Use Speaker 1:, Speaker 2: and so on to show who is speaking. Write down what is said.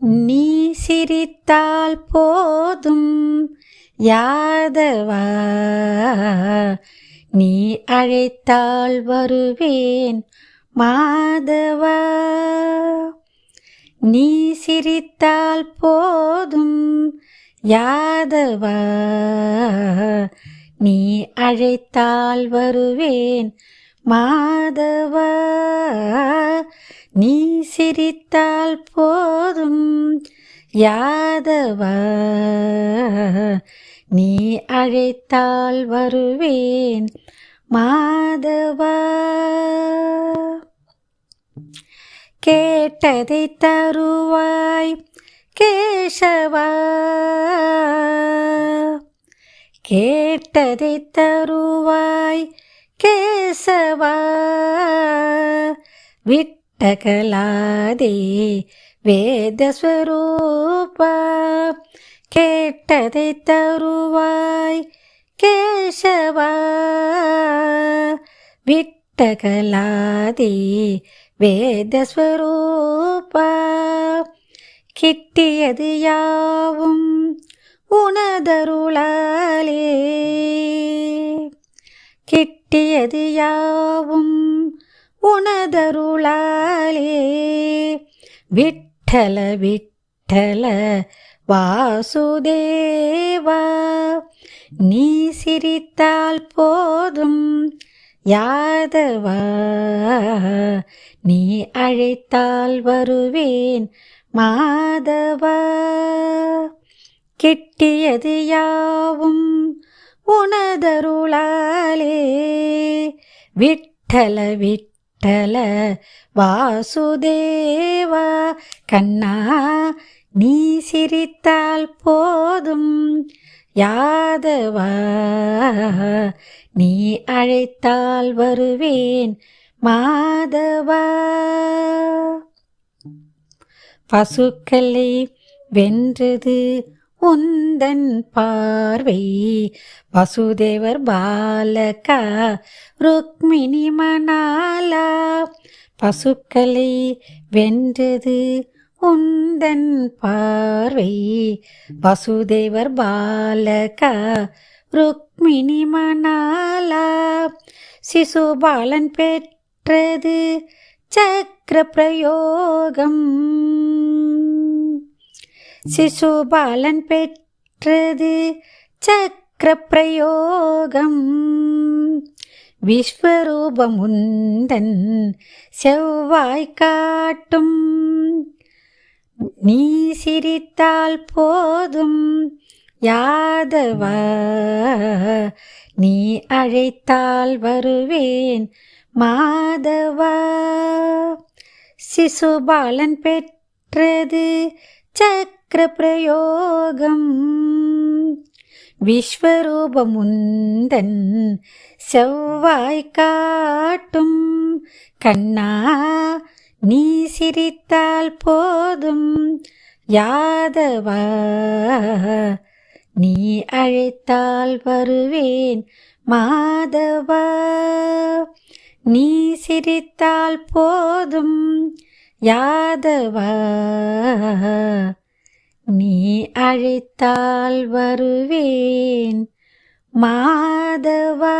Speaker 1: நீ சிரித்தால் போதும் யாதவா? நீ அழைத்தால் வருவேன் மாதவா? நீ சிரித்தால் போதும் யாதவா? நீ அழைத்தால் வருவேன் மாதவா? நீ சிரித்தால் போதும் யாதவா? நீ அழைத்தால் வருவேன் மாதவா? கேட்டதை தருவாய் கேசவா? கேட்டதை தருவாய் கேசவா? விட்டகலாதே வேதஸ்வரூபா கேட்டதை தருவாய் கேசவா விட்டகலாதே வேதஸ்வரூபா கிட்டியது யாவும் உனதருளாலே கிட்டியது யாவும் உனதருளாலே விட்டல விட்டல வாசுதேவா நீ சிரித்தால் போதும் யாதவா நீ அழைத்தால் வருவேன் மாதவா. கிட்டியது யாவும் உனதருளாலே விட்டல விட்டல வாசுதேவா கண்ணா நீ சிரித்தால் போதும் யாதவா நீ அழைத்தால் வருவேன் மாதவா. பசுக்களை வென்றது உந்தன் பார்வை. வசுதேவர் பாலகா ருக்மிணி மணாலா. பசுக்களை வென்றது உந்தன் பார்வை. வசுதேவர் பாலகா ருக்மிணி மணாலா. சிசுபாலன் பெற்றது சக்கர பிரயோகம் சிசுபாலன் பெற்றது சக்கர பிரயோகம் விஸ்வரூபமுந்தன் செவ்வாய் காட்டும். நீ சிரித்தால் போதும் யாதவா? நீ அழைத்தால் வருவேன் மாதவா? சிசுபாலன் பெற்றது சக் பிரயோகம் விஸ்வரூபமுந்தன் செவ்வாய் காட்டும். கண்ணா நீ சிரித்தால் போதும். யாதவா நீ அழைத்தால் வருவேன். மாதவா நீ சிரித்தால் போதும். யாதவா நீ அழைத்தால் வருவேன் மாதவா.